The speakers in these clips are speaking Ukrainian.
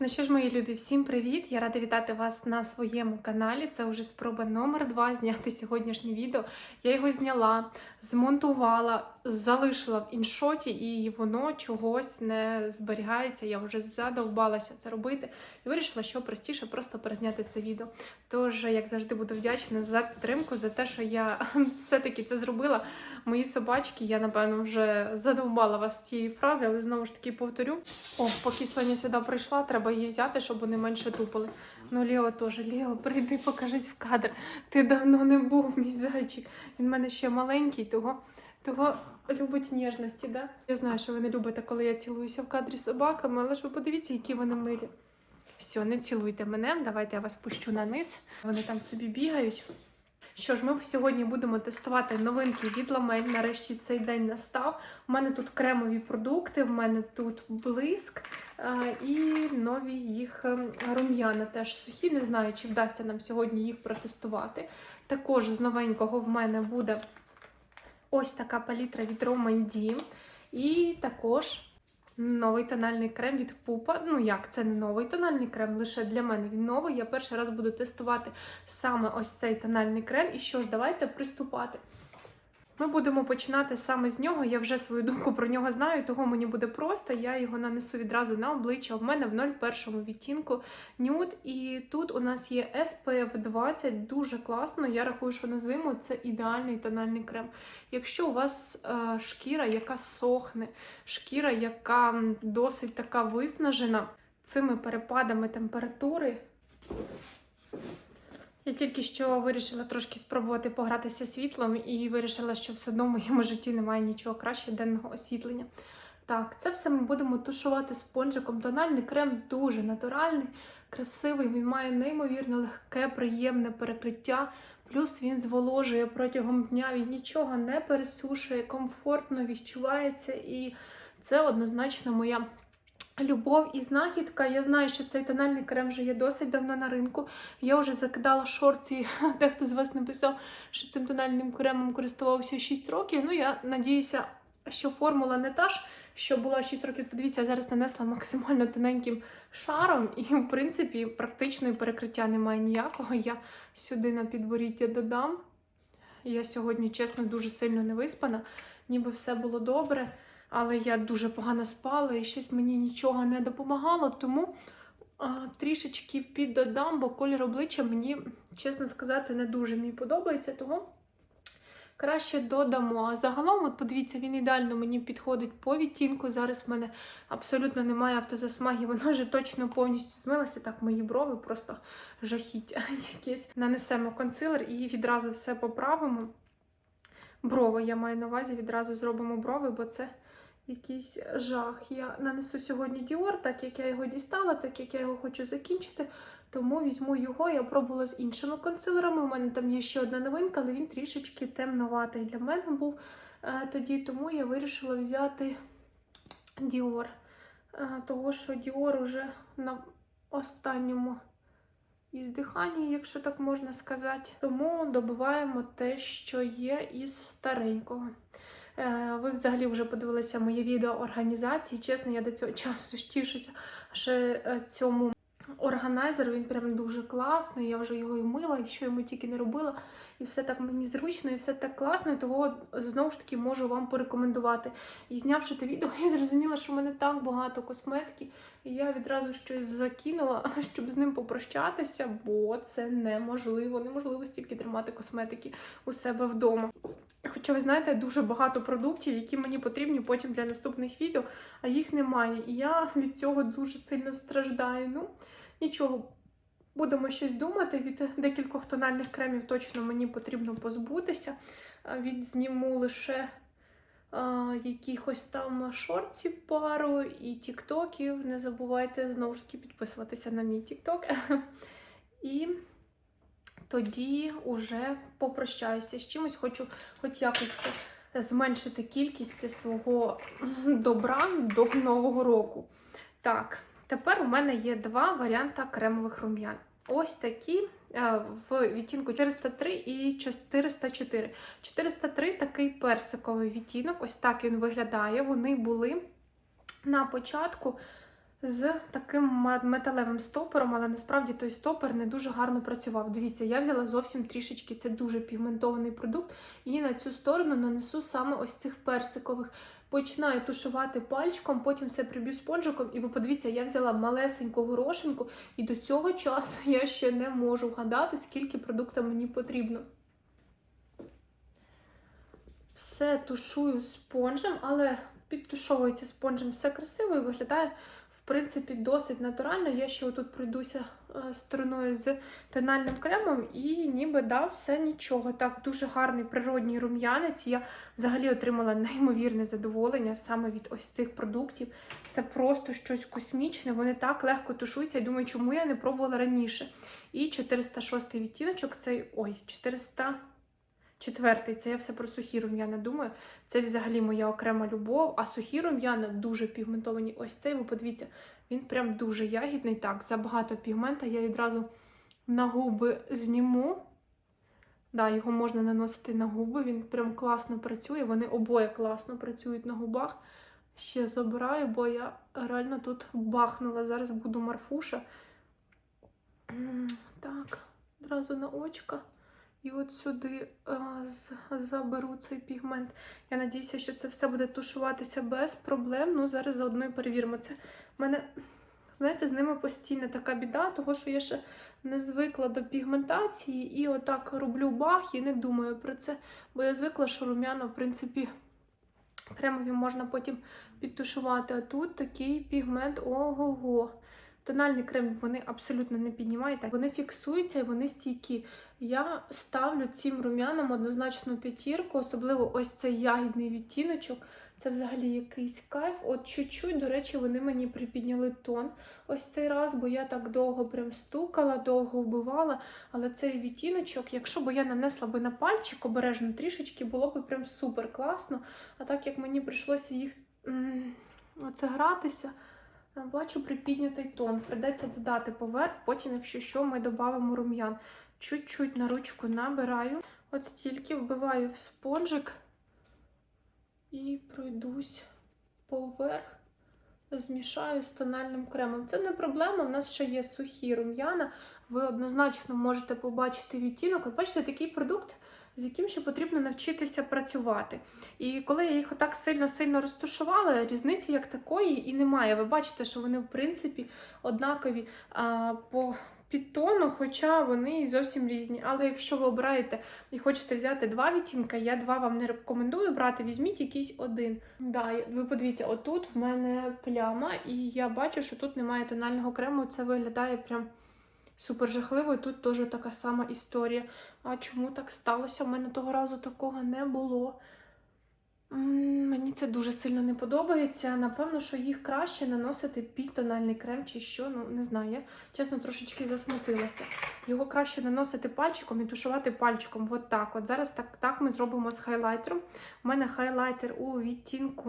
Ну що ж, мої любі, всім привіт! Я рада вітати вас на своєму каналі. Це вже спроба номер два зняти сьогоднішнє відео. Я його зняла, змонтувала, залишила в іншоті, і воно чогось не зберігається. Я вже задовбалася це робити і вирішила, що простіше просто перезняти це відео. Тож, як завжди, буду вдячна за підтримку, за те, що я все-таки це зробила. Мої собачки, я напевно вже задовбала вас цієї фрази, але знову ж таки повторю. О, поки Соня сюди прийшла, треба її взяти, щоб вони менше тупали. Ну, Лео теж, Лео, прийди, покажись в кадр. Ти давно не був, мій зайчик. Він в мене ще маленький, того, того любить ніжності, да? Я знаю, що ви не любите, коли я цілуюся в кадрі з собаками, але ж ви подивіться, які вони милі. Все, не цілуйте мене, давайте я вас пущу на низ. Вони там собі бігають. Що ж, ми сьогодні будемо тестувати новинки від Ламель. Нарешті цей день настав. У мене тут кремові продукти, в мене тут блиск е, і нові їх е, рум'яна теж сухі. Не знаю, чи вдасться нам сьогодні їх протестувати. Також з новенького в мене буде ось така палітра від Roman D. І також новий тональний крем від Пупа. Ну як, це не новий тональний крем, лише для мене він новий. Я перший раз буду тестувати саме ось цей тональний крем. І що ж, давайте приступати. Ми будемо починати саме з нього. Я вже свою думку про нього знаю, того мені буде просто. Я його нанесу відразу на обличчя. В мене в 01 відтінку нюд. І тут у нас є SPF 20, дуже класно. Я рахую, що на зиму це ідеальний тональний крем. Якщо у вас е, шкіра, яка сохне, шкіра, яка досить така виснажена цими перепадами температури. Я тільки що вирішила трошки спробувати погратися світлом і вирішила, що все одно в моєму житті немає нічого краще денного освітлення. Так, це все ми будемо тушувати спонжиком. Тональний крем дуже натуральний, красивий, він має неймовірно легке, приємне перекриття. Плюс він зволожує протягом дня, він нічого не пересушує, комфортно відчувається, і це однозначно моя любов і знахідка. Я знаю, що цей тональний крем вже є досить давно на ринку. Я вже закидала шорці, дехто з вас написав, що цим тональним кремом користувався 6 років. Ну, я надіюся, що формула не та ж, що була 6 років. Подивіться, я зараз нанесла максимально тоненьким шаром, і, в принципі, практичної перекриття немає ніякого. Я сюди на підборіддя додам. Я сьогодні, чесно, дуже сильно не виспана, ніби все було добре, але я дуже погано спала і щось мені нічого не допомагало, тому а, трішечки піддодам, бо колір обличчя мені, чесно сказати, не дуже мені подобається, тому краще додамо. А загалом, от подивіться, він ідеально мені підходить по відтінку. Зараз в мене абсолютно немає автозасмаги, вона вже точно повністю змилася. Так, мої брови просто жахіття якесь. Нанесемо консилер і відразу все поправимо. Брови я маю на увазі, відразу зробимо брови, бо це якийсь жах. Я нанесу сьогодні Dior, так як я його дістала, так як я його хочу закінчити. Тому візьму його. Я пробувала з іншими консилерами. У мене там є ще одна новинка, але він трішечки темноватий для мене був е, тоді, тому я вирішила взяти Dior. Е, того, що Dior уже на останньому іздиханні, якщо так можна сказати. Тому добиваємо те, що є із старенького. Е, Ви взагалі вже подивилися моє відео організації. Чесно, я до цього часу тішуся, що е, цьому органайзеру він прям дуже класний. Я вже його і мила, і що йому тільки не робила. І все так мені зручно, і все так класно, того знову ж таки можу вам порекомендувати. І знявши те відео, я зрозуміла, що в мене так багато косметики, і я відразу щось закинула, щоб з ним попрощатися, бо це неможливо. Неможливо стільки тримати косметики у себе вдома. Хоча, ви знаєте, дуже багато продуктів, які мені потрібні потім для наступних відео, а їх немає. І я від цього дуже сильно страждаю. Ну, нічого, будемо щось думати. Від декількох тональних кремів точно мені потрібно позбутися. А Від зніму лише а, якихось там шортів пару і тіктоків. Не забувайте знову ж таки підписуватися на мій тікток. І тоді уже попрощаюся з чимось, хочу хоч якось зменшити кількість свого добра до Нового року. Так, тепер у мене є два варіанти кремових рум'ян. Ось такі е, в відтінку 403 і 404. 403 такий персиковий відтінок, ось так він виглядає. Вони були на початку з таким металевим стопором, але насправді той стопор не дуже гарно працював. Дивіться, я взяла зовсім трішечки, це дуже пігментований продукт, і на цю сторону нанесу саме ось цих персикових. Починаю тушувати пальчиком, потім все приб'ю спонжиком, і ви подивіться, я взяла малесеньку горошинку, і до цього часу я ще не можу вгадати, скільки продукту мені потрібно. Все тушую спонжем, але підтушовується спонжем все красиво і виглядає, принципі, досить натурально. Я ще отут пройдуся е, стороною з тональним кремом, і ніби да, все нічого. Так, дуже гарний природній рум'янець. Я взагалі отримала неймовірне задоволення саме від ось цих продуктів. Це просто щось космічне. Вони так легко тушуються. Я думаю, чому я не пробувала раніше. І 406 відтіночок, цей ой, 400. Четвертий, це я все про сухі рум'яна думаю. Це взагалі моя окрема любов. А сухі рум'яна дуже пігментовані. Ось цей, ви подивіться, він прям дуже ягідний. Так, забагато пігмента. Я відразу на губи зніму. Да, його можна наносити на губи, він прям класно працює. Вони обоє класно працюють на губах. Ще забираю, бо я реально тут бахнула. Зараз буду марфуша. Так, одразу на очка. І от сюди заберу цей пігмент. Я надіюся, що це все буде тушуватися без проблем. Ну, зараз заодно і перевіримо це. У мене, знаєте, з ними постійно така біда, того що я ще не звикла до пігментації і отак роблю бах і не думаю про це. Бо я звикла, що рум'яна, в принципі, кремові можна потім підтушувати. А тут такий пігмент ого-го. Тональний крем вони абсолютно не піднімають, вони фіксуються і вони стійкі. Я ставлю цим рум'янам однозначно п'ятірку, особливо ось цей ягідний відтіночок. Це взагалі якийсь кайф. От чуть-чуть, до речі, вони мені припідняли тон ось цей раз, бо я так довго прям стукала, довго вбивала. Але цей відтіночок, якщо б я нанесла би на пальчик обережно трішечки, було б прям супер класно. А так як мені прийшлося їх оце гратися. Бачу припіднятий тон. Придеться додати поверх, потім, якщо що, ми додамо рум'ян. Чуть-чуть на ручку набираю. От стільки вбиваю в спонжик і пройдусь поверх, змішаю з тональним кремом. Це не проблема, в нас ще є сухі рум'яна. Ви однозначно можете побачити відтінок. От бачите, такий продукт, з яким ще потрібно навчитися працювати. І коли я їх отак сильно-сильно розташувала, різниці як такої і немає. Ви бачите, що вони, в принципі, однакові а, по підтону, хоча вони зовсім різні. Але якщо ви обираєте і хочете взяти два відтінка, я два вам не рекомендую брати, візьміть якийсь один. Да, ви подивіться, отут в мене пляма, і я бачу, що тут немає тонального крему. Це виглядає прям супер жахливо. І тут теж така сама історія. А чому так сталося? У мене того разу такого не було. Мені це дуже сильно не подобається. Напевно, що їх краще наносити під тональний крем чи що. Ну, не знаю. Я чесно трошечки засмутилася. Його краще наносити пальчиком і тушувати пальчиком. От так. От зараз так, так ми зробимо з хайлайтером. У мене хайлайтер у відтінку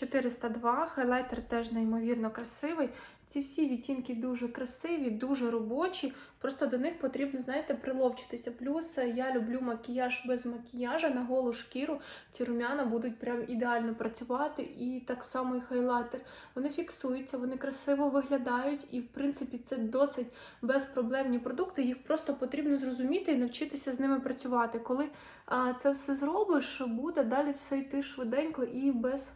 402. Хайлайтер теж неймовірно красивий. Ці всі відтінки дуже красиві, дуже робочі. Просто до них потрібно, знаєте, приловчитися. Плюс е, я люблю макіяж без макіяжа на голу шкіру. Ці рум'яна будуть прям ідеально працювати. І так само і хайлайтер. Вони фіксуються, вони красиво виглядають, і в принципі це досить безпроблемні продукти. Їх просто потрібно зрозуміти і навчитися з ними працювати. Коли а, це все зробиш, буде далі все йти швиденько і без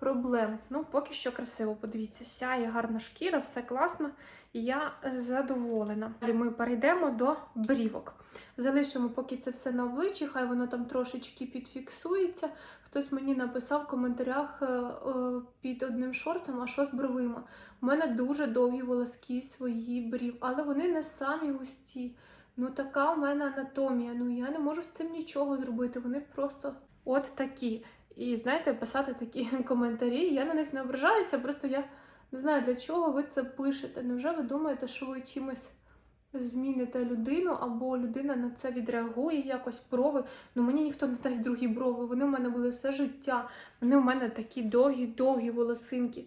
проблем. Ну, поки що красиво, подивіться, сяє гарна шкіра, все класно, і я задоволена. Далі ми перейдемо до брівок. Залишимо поки це все на обличчі, хай воно там трошечки підфіксується. Хтось мені написав в коментарях е, під одним шорцем, а що з бровима. У мене дуже довгі волоски свої брів, але вони не самі густі. Ну, така в мене анатомія. Ну я не можу з цим нічого зробити. Вони просто от такі. І знаєте, писати такі коментарі, я на них не ображаюся, просто я не знаю, для чого ви це пишете. Невже ви думаєте, що ви чимось зміните людину, або людина на це відреагує якось брови? Ну мені ніхто не дасть другі брови. Вони в мене були все життя. Вони в мене такі довгі-довгі волосинки.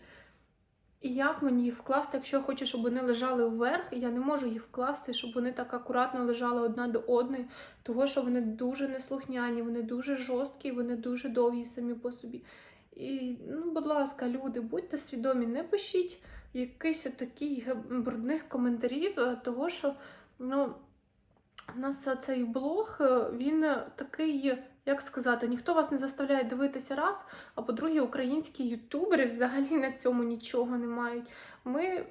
І як мені їх вкласти, якщо я хочу, щоб вони лежали вверх, і я не можу їх вкласти, щоб вони так акуратно лежали одна до одної, того що вони дуже неслухняні, вони дуже жорсткі, вони дуже довгі самі по собі. І, ну, будь ласка, люди, будьте свідомі, не пишіть якийсь такий брудних коментарів, е, того що ну, у нас цей блог, е, він такий, як сказати, ніхто вас не заставляє дивитися раз, а по-друге, українські ютубери взагалі на цьому нічого не мають. Ми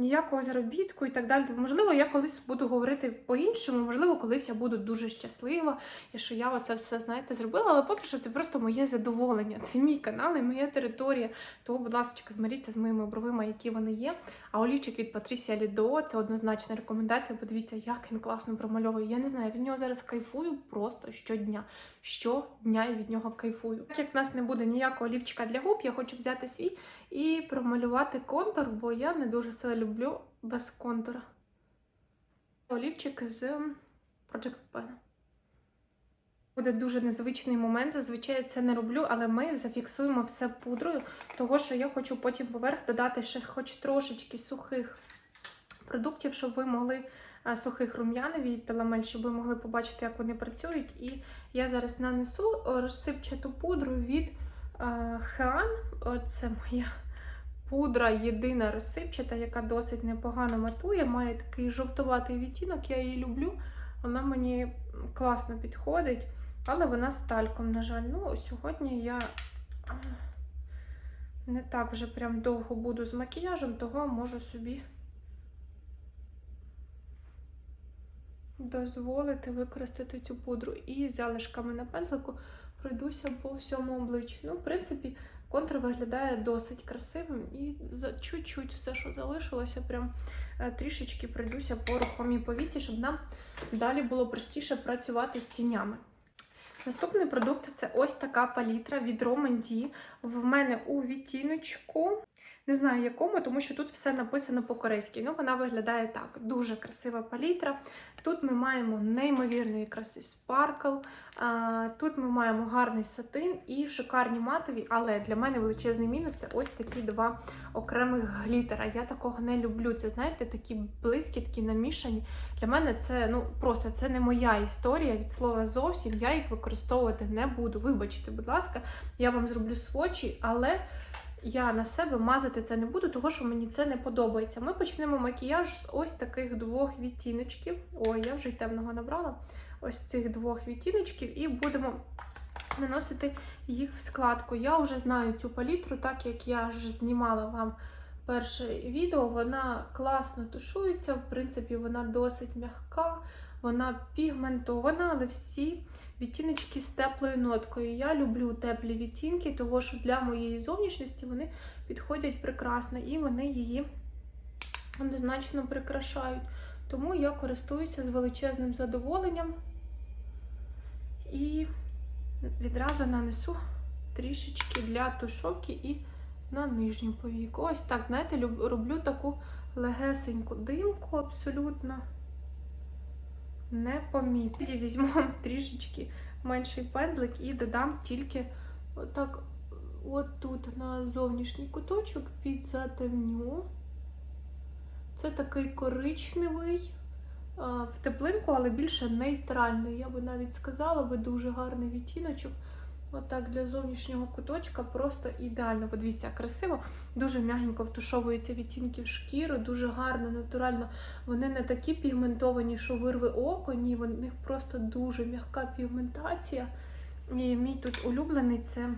ніякого заробітку і так далі. Можливо, я колись буду говорити по-іншому, можливо, колись я буду дуже щаслива, і що я оце все, знаєте, зробила, але поки що це просто моє задоволення. Це мій канал і моя територія. Тому, будь ласка, змиріться з моїми бровими, які вони є. А олівчик від Патрісія Лідо це однозначна рекомендація. Подивіться, як він класно промальовує. Я не знаю, від нього зараз кайфую просто щодня. Щодня я від нього кайфую. Так як в нас не буде ніякого олівчика для губ, я хочу взяти свій і промалювати контур, бо я не дуже це люблю без контура. Олівчик з Project Pen. Буде дуже незвичний момент. Зазвичай я це не роблю, але ми зафіксуємо все пудрою, того що я хочу потім поверх додати ще хоч трошечки сухих продуктів, щоб ви могли сухих рум'ян від теламель, щоб ви могли побачити, як вони працюють. І я зараз нанесу розсипчату пудру від Хеан. Це моя пудра єдина розсипчата, яка досить непогано матує. Має такий жовтуватий відтінок, я її люблю. Вона мені класно підходить, але вона з тальком, на жаль. Ну, сьогодні я не так вже прям довго буду з макіяжем, того можу собі дозволити використати цю пудру. І залишками на пензлику пройдуся по всьому обличчю. Ну, в принципі, контур виглядає досить красивим. І за чуть-чуть все, що залишилося, прям е, трішечки пройдуся по рухомій повіці, щоб нам далі було простіше працювати з тінями. Наступний продукт це ось така палітра від Roman В мене у відтіночку. Не знаю якому, тому що тут все написано по-корейськи. Ну, вона виглядає так. Дуже красива палітра. Тут ми маємо неймовірний краси спаркл. Тут ми маємо гарний сатин і шикарні матові, але для мене величезний мінус це ось такі два окремих глітера. Я такого не люблю. Це, знаєте, такі блискітки намішані. Для мене це ну просто це не моя історія від слова зовсім. Я їх використовувати не буду. Вибачте, будь ласка, я вам зроблю свочі, але. Я на себе мазати це не буду, тому що мені це не подобається. Ми почнемо макіяж з ось таких двох відтіночків. Ой, я вже й темного набрала. Ось цих двох відтіночків, і будемо наносити їх в складку. Я вже знаю цю палітру, так як я вже знімала вам перше відео. Вона класно тушується, в принципі, вона досить м'яка. Вона пігментована, але всі відтіночки з теплою ноткою. Я люблю теплі відтінки, тому що для моєї зовнішності вони підходять прекрасно і вони її однозначно прикрашають. Тому я користуюся з величезним задоволенням і відразу нанесу трішечки для тушовки і на нижню повіку. Ось так, знаєте, роблю таку легесеньку димку абсолютно непомітно. Тоді Візьму трішечки менший пензлик і додам тільки отак от тут на зовнішній куточок підзатемню. Це такий коричневий в теплинку, але більше нейтральний. Я би навіть сказала, би дуже гарний відтіночок. Отак для зовнішнього куточка просто ідеально. Подивіться, красиво, дуже м'ягенько втушовуються відтінки в шкіру, дуже гарно, натурально. Вони не такі пігментовані, що вирве око, ні, в них просто дуже м'яка пігментація. І мій тут улюблений це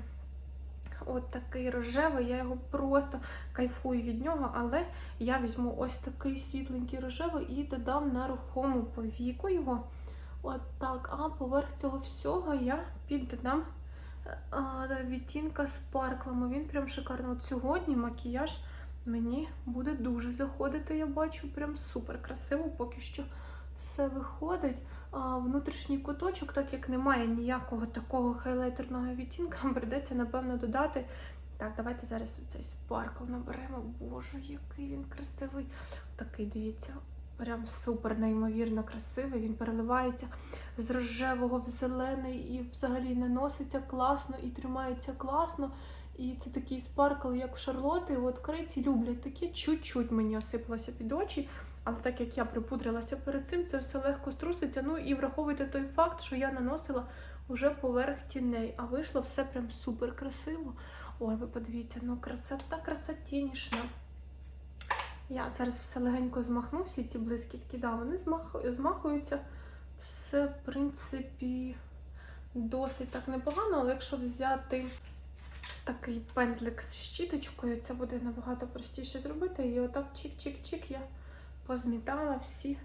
от такий рожевий, я його просто кайфую від нього, але я візьму ось такий світленький рожевий і додам на рухому повіку його. От так, а поверх цього всього я піддодам а, відтінка з парклами. Він прям шикарний. От сьогодні макіяж мені буде дуже заходити. Я бачу, прям супер красиво, поки що все виходить. А, внутрішній куточок, так як немає ніякого такого хайлайтерного відтінка, прийдеться, напевно, додати. Так, давайте зараз цей спаркл наберемо. Боже, який він красивий. Такий, дивіться, прям супер неймовірно красивий. Він переливається з рожевого в зелений і взагалі наноситься класно і тримається класно. І це такий спаркл, як в Шарлоти. От кориці люблять таке чуть-чуть мені осипалося під очі. Але так як я припудрилася перед цим, це все легко струситься. Ну і враховуйте той факт, що я наносила вже поверх тіней, а вийшло все прям супер красиво. Ой, ви подивіться, ну красота, красотінішна. Я зараз все легенько змахнуся, і ці блискітки, да, вони змахуються. Все, в принципі, досить так непогано, але якщо взяти такий пензлик з щіточкою, це буде набагато простіше зробити. І отак чик-чик-чик я позмітала всі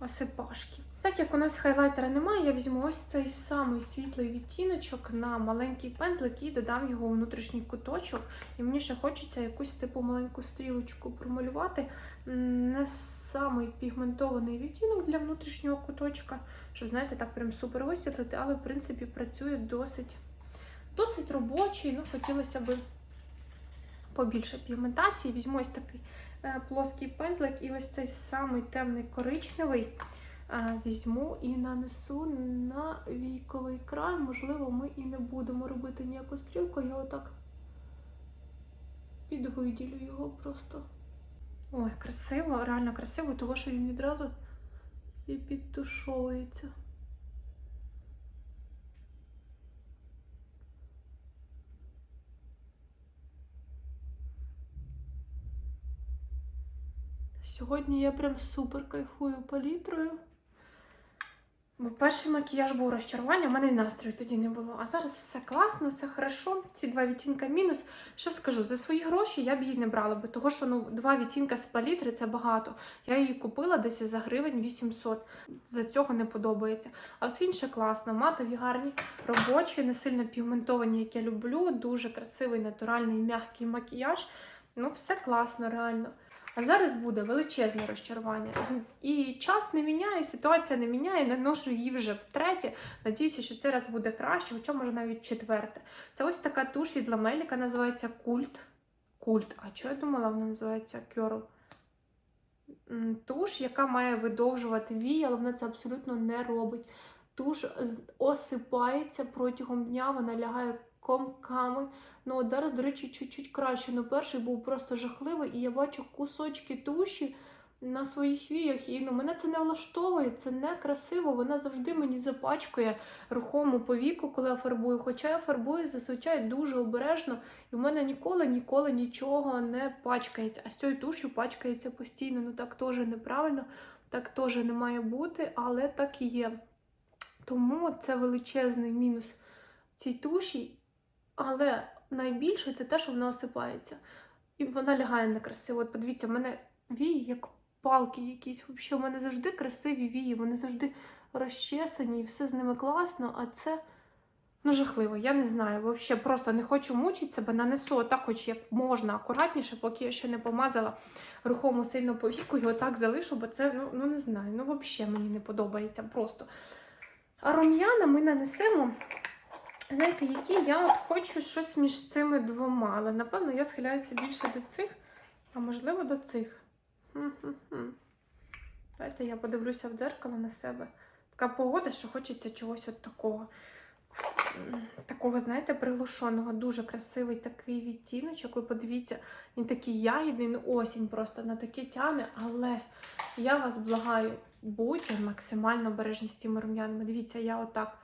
осипашки. Так як у нас хайлайтера немає, я візьму ось цей самий світлий відтіночок на маленький пензлик і додам його у внутрішній куточок. І мені ще хочеться якусь типу маленьку стрілочку промалювати. Не самий пігментований відтінок для внутрішнього куточка, щоб, знаєте, так прям супер висвітлити, але в принципі працює досить, досить робочий. Ну, хотілося б побільше пігментації. Візьму ось такий е, плоский пензлик і ось цей самий темний коричневий візьму і нанесу на війковий край. Можливо, ми і не будемо робити ніяку стрілку. Я отак підвиділю його просто. Ой, красиво, реально красиво, тому що він відразу і підтушовується. Сьогодні я прям супер кайфую палітрою. Бо перший макіяж був розчарування, в мене настрою тоді не було. А зараз все класно, все хорошо. Ці два відтінка мінус. Що скажу, за свої гроші я б її не брала, бо того, що ну, два відтінка з палітри це багато. Я її купила десь за гривень 800. За цього не подобається. А все інше класно. Матові гарні, робочі, не сильно пігментовані, як я люблю. Дуже красивий, натуральний, м'який макіяж. Ну, все класно, реально. А зараз буде величезне розчарування. І час не міняє, ситуація не міняє, наношу її вже втретє. Надіюся, що цей раз буде краще, хоча може навіть четверте. Це ось така туш від Ламель, яка називається Культ. Культ. А що я думала, вона називається Curl. Туш, яка має видовжувати вії, але вона це абсолютно не робить. Туш осипається протягом дня, вона лягає комками. Ну от зараз, до речі, чуть-чуть краще. Ну, перший був просто жахливий, і я бачу кусочки туші на своїх віях. І ну, мене це не влаштовує, це не красиво. Вона завжди мені запачкує рухому повіку, коли я фарбую. Хоча я фарбую зазвичай дуже обережно, і в мене ніколи ніколи нічого не пачкається. А з цією тушю пачкається постійно. Ну так теж неправильно, так теж не має бути, але так і є. Тому це величезний мінус цій туші. Але найбільше це те, що вона осипається. І вона лягає некрасиво. От подивіться, в мене вії як палки якісь. Взагалі, у мене завжди красиві вії, вони завжди розчесані і все з ними класно, а це ну жахливо. Я не знаю. Взагалі просто не хочу мучити себе, нанесу отак, хоч як можна акуратніше, поки я ще не помазала рухому сильно по віку, і отак залишу, бо це ну, ну не знаю. Ну, взагалі мені не подобається просто. А рум'яна ми нанесемо. Знаєте, які я от хочу щось між цими двома, але напевно я схиляюся більше до цих, а можливо до цих. Давайте я подивлюся в дзеркало на себе. Така погода, що хочеться чогось от такого. Такого, знаєте, приглушеного, дуже красивий такий відтіночок. Ви подивіться, він такий ягідний, ну осінь просто на таке тяне, але я вас благаю, будьте максимально обережні з цими рум'янами. Дивіться, я отак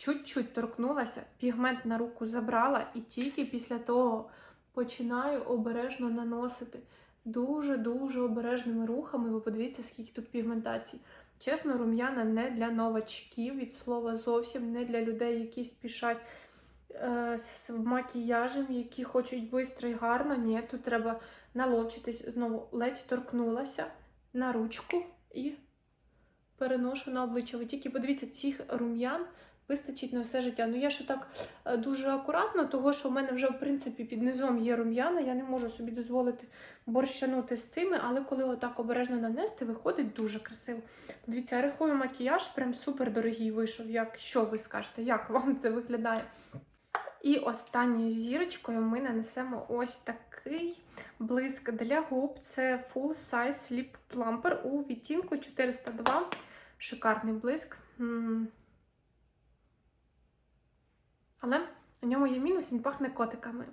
чуть-чуть торкнулася, пігмент на руку забрала, і тільки після того починаю обережно наносити. Дуже-дуже обережними рухами. Ви подивіться, скільки тут пігментації. Чесно, рум'яна не для новачків від слова зовсім, не для людей, які спішать е, з макіяжем, які хочуть швидко і гарно. Ні, тут треба наловчитись. Знову ледь торкнулася на ручку і переношу на обличчя. Ви тільки подивіться, цих рум'ян вистачить на все життя. Ну я ж так е, дуже акуратно, того що в мене вже в принципі під низом є рум'яна, я не можу собі дозволити борщанути з цими, але коли отак обережно нанести, виходить дуже красиво. Подивіться, я рахую макіяж, прям супер дорогий вийшов. Як що ви скажете, як вам це виглядає? І останньою зірочкою ми нанесемо ось такий блиск для губ. Це Full Size Lip Plumper у відтінку 402. Шикарний блиск. Але у ньому є мінус, він пахне котиками.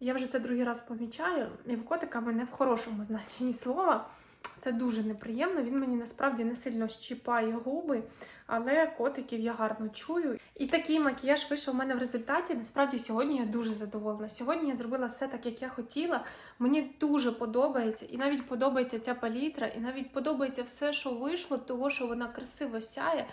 Я вже це другий раз помічаю, і в котиками не в хорошому значенні слова. Це дуже неприємно. Він мені насправді не сильно щіпає губи, але котиків я гарно чую. І такий макіяж вийшов у мене в результаті. Насправді сьогодні я дуже задоволена. Сьогодні я зробила все так, як я хотіла. Мені дуже подобається, і навіть подобається ця палітра, і навіть подобається все, що вийшло, того що вона красиво сяє.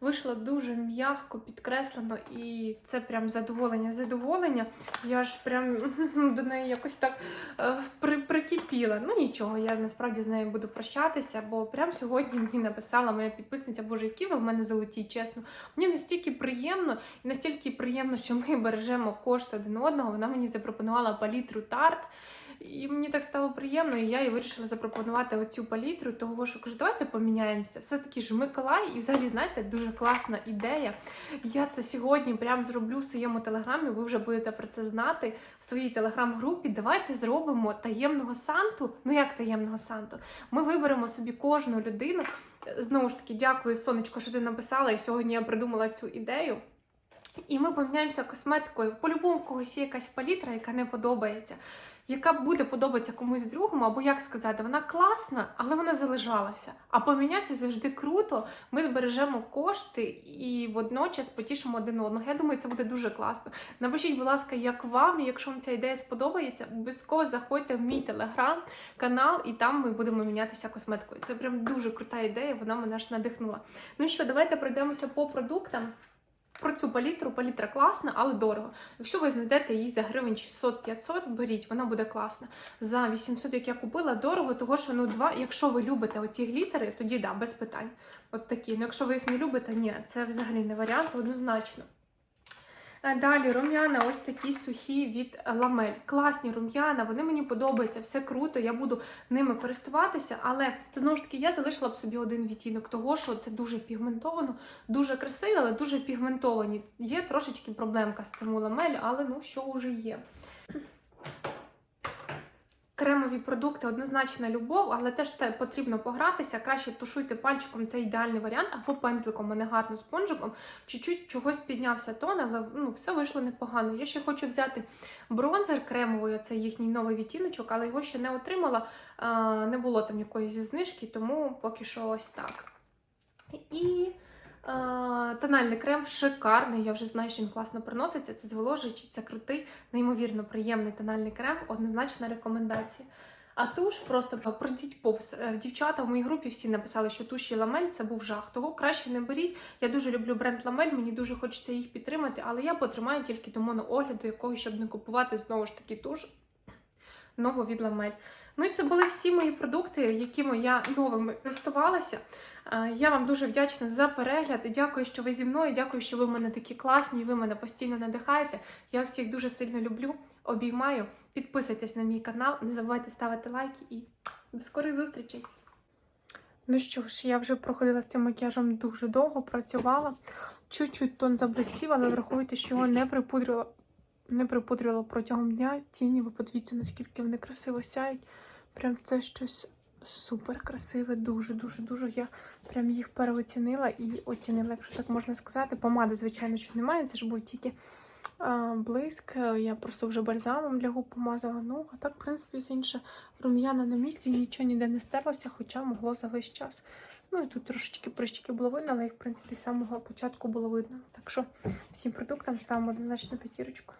Вийшло дуже м'яко, підкреслено, і це прям задоволення, задоволення. Я ж прям до неї якось так е, при, прикипіла. Ну нічого, я насправді з нею буду прощатися, бо прям сьогодні мені написала моя підписниця, боже, які ви в мене золоті, чесно. Мені настільки приємно, і настільки приємно, що ми бережемо кошти один одного. Вона мені запропонувала палітру тарт. І мені так стало приємно, і я їй вирішила запропонувати оцю палітру, того що кажу, давайте поміняємося. Все-таки ж Миколай, і взагалі, знаєте, дуже класна ідея. Я це сьогодні прям зроблю в своєму телеграмі. Ви вже будете про це знати в своїй телеграм-групі. Давайте зробимо таємного санту. Ну як таємного санту? Ми виберемо собі кожну людину. Знову ж таки, дякую, сонечко, що ти написала. І сьогодні я придумала цю ідею. І ми поміняємося косметикою. По-любому в когось є якась палітра, яка не подобається яка буде подобатися комусь другому, або як сказати, вона класна, але вона залежалася. А помінятися завжди круто. Ми збережемо кошти і водночас потішимо один одного. Я думаю, це буде дуже класно. Напишіть, будь ласка, як вам, якщо вам ця ідея сподобається, обов'язково заходьте в мій телеграм-канал, і там ми будемо мінятися косметикою. Це прям дуже крута ідея, вона мене ж надихнула. Ну що, давайте пройдемося по продуктам. Про цю палітру, палітра класна, але дорого. Якщо ви знайдете її за гривень 600-500, беріть, вона буде класна. За 800, як я купила, дорого, того що ну два. Якщо ви любите оці глітери, тоді да, без питань. От такі. Ну якщо ви їх не любите, ні, це взагалі не варіант, однозначно. Е, Далі рум'яна ось такі сухі від ламель. Класні рум'яна, вони мені подобаються, все круто, я буду ними користуватися, але знову ж таки я залишила б собі один відтінок того, що це дуже пігментовано, дуже красиві, але дуже пігментовані. Є трошечки проблемка з цим ламель, але ну що вже є. Кремові продукти однозначно любов, але теж те потрібно погратися. Краще тушуйте пальчиком, це ідеальний варіант, або пензликом, а не гарно спонжиком. Чуть-чуть чогось піднявся тон, але ну, все вийшло непогано. Я ще хочу взяти бронзер кремовий, це їхній новий відтіночок, але його ще не отримала. Не було там якоїсь знижки, тому поки що ось так. І Тональний крем шикарний. Я вже знаю, що він класно приноситься. Це зволожуючий, це крутий, неймовірно приємний тональний крем. Однозначна рекомендація. А туш просто пройдіть повз. Е, Дівчата в моїй групі всі написали, що туші ламель це був жах. Того краще не беріть. Я дуже люблю бренд ламель, мені дуже хочеться їх підтримати, але я потримаю тільки до моноогляду, якого щоб не купувати знову ж таки туш нову від ламель. Ну і це були всі мої продукти, якими я новими користувалася. Е, Я вам дуже вдячна за перегляд. Дякую, що ви зі мною. Дякую, що ви в мене такі класні, ви мене постійно надихаєте. Я всіх дуже сильно люблю, обіймаю. Підписуйтесь на мій канал, не забувайте ставити лайки і до скорих зустрічей. Ну що ж, я вже проходила з цим макіяжем дуже довго, працювала. Чуть-чуть тон заблистів, але врахуйте, що його не припудрила, не припудрила протягом дня. Тіні, ви подивіться, наскільки вони красиво сяють. Прям це щось супер красиве, дуже-дуже дуже. Я прям їх переоцінила і оцінила, якщо так можна сказати. Помади, звичайно, що немає. Це ж був тільки а, блиск. Я просто вже бальзамом для губ помазала. Ну, а так, в принципі, все інше рум'яна на місці, нічого ніде не стерлося, хоча могло за весь час. Ну і тут трошечки прищики було видно, але їх, в принципі, з самого початку було видно. Так що всім продуктам ставимо однозначно п'ятірочку.